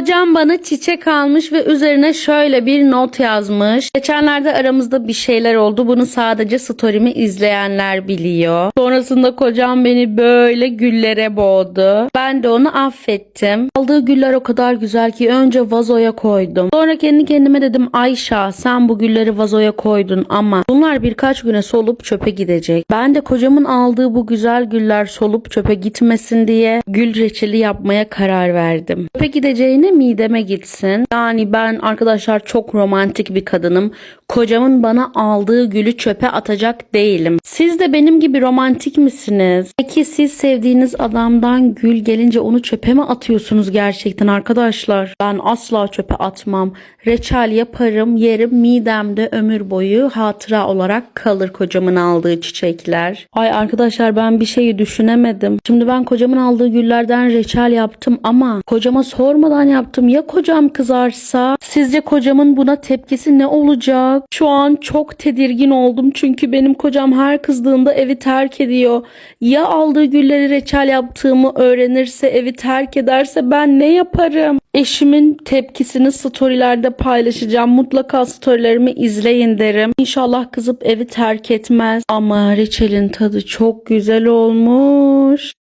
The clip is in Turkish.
Hocam bana çiçek almış ve üzerine şöyle bir not yazmış. Geçenlerde aramızda bir şeyler oldu. Bunu sadece story'mi izleyenler biliyor. Sonrasında kocam beni böyle güllere boğdu. Ben de onu affettim. Aldığı güller o kadar güzel ki önce vazoya koydum. Sonra kendi kendime dedim Ayşa sen bu gülleri vazoya koydun ama bunlar birkaç güne solup çöpe gidecek. Ben de kocamın aldığı bu güzel güller solup çöpe gitmesin diye gül reçeli yapmaya karar verdim. Çöpe gideceğine mideme gitsin. Yani ben arkadaşlar çok romantik bir kadınım. Kocamın bana aldığı gülü çöpe atacak değilim. Siz de benim gibi romantik misiniz? Peki siz sevdiğiniz adamdan gül gelince onu çöpe mi atıyorsunuz gerçekten arkadaşlar? Ben asla çöpe atmam. Reçel yaparım, yerim midemde ömür boyu hatıra olarak kalır kocamın aldığı çiçekler. Ay arkadaşlar ben bir şeyi düşünemedim. Şimdi ben kocamın aldığı güllerden reçel yaptım ama kocama sormadan yaptım. Ya kocam kızarsa? Sizce kocamın buna tepkisi ne olacak? Şu an çok tedirgin oldum çünkü benim kocam her kızdığında evi terk ediyor. Ya aldığı gülleri reçel yaptığımı öğrenirse evi terk ederse ben ne yaparım? Eşimin tepkisini storylerde paylaşacağım. Mutlaka storylerimi izleyin derim. İnşallah kızıp evi terk etmez. Ama reçelin tadı çok güzel olmuş.